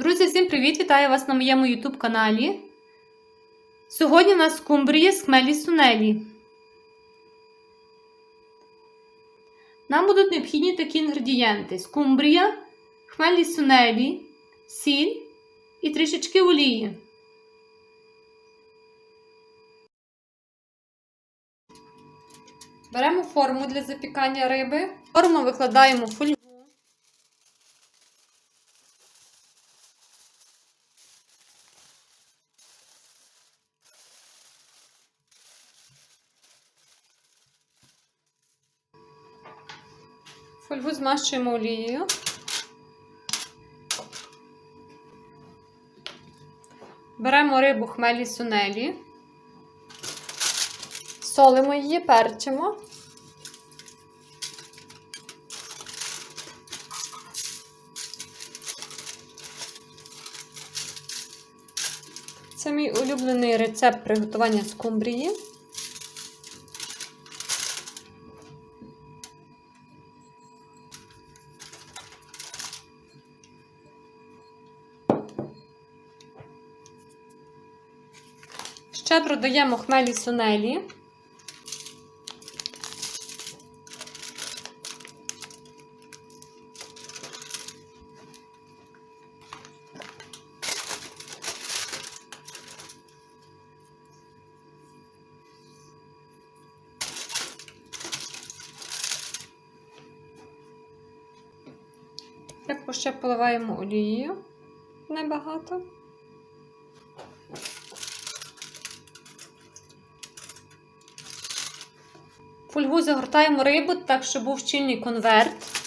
Друзі, всім привіт! Вітаю вас на моєму YouTube каналі. Сьогодні у нас скумбрія з хмелі сунелі. Нам будуть необхідні такі інгредієнти: скумбрія, хмелі сунелі, сіль і трішечки олії. Беремо форму для запікання риби. Форму викладаємо в фольгу. Фольгу змащуємо олією. Беремо рибу хмелі сунелі, солимо її, перчимо. Це мій улюблений рецепт приготування скумбрії. Ще додаємо хмелі сунелі. Ще поливаємо олією небагато. Фольгу загортаємо рибу так, щоб був щільний конверт.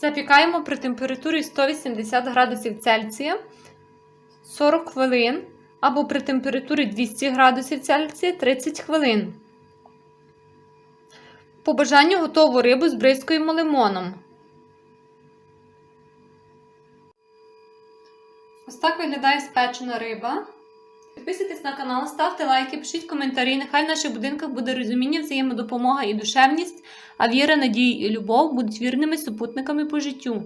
Запікаємо при температурі 180 градусів Цельсія 40 хвилин або при температурі 200 градусів Цельсія 30 хвилин. По бажанню готову рибу збризкуємо лимоном. Ось так виглядає спечена риба. Підписуйтесь на канал, ставте лайки, пишіть коментарі. Нехай в наших будинках буде розуміння, взаємодопомога і душевність, а віра, надія і любов будуть вірними супутниками по життю.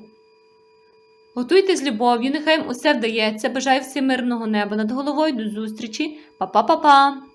Готуйтесь з любов'ю, нехай їм усе вдається. Бажаю всім мирного неба над головою. До зустрічі. Па-па-па-па!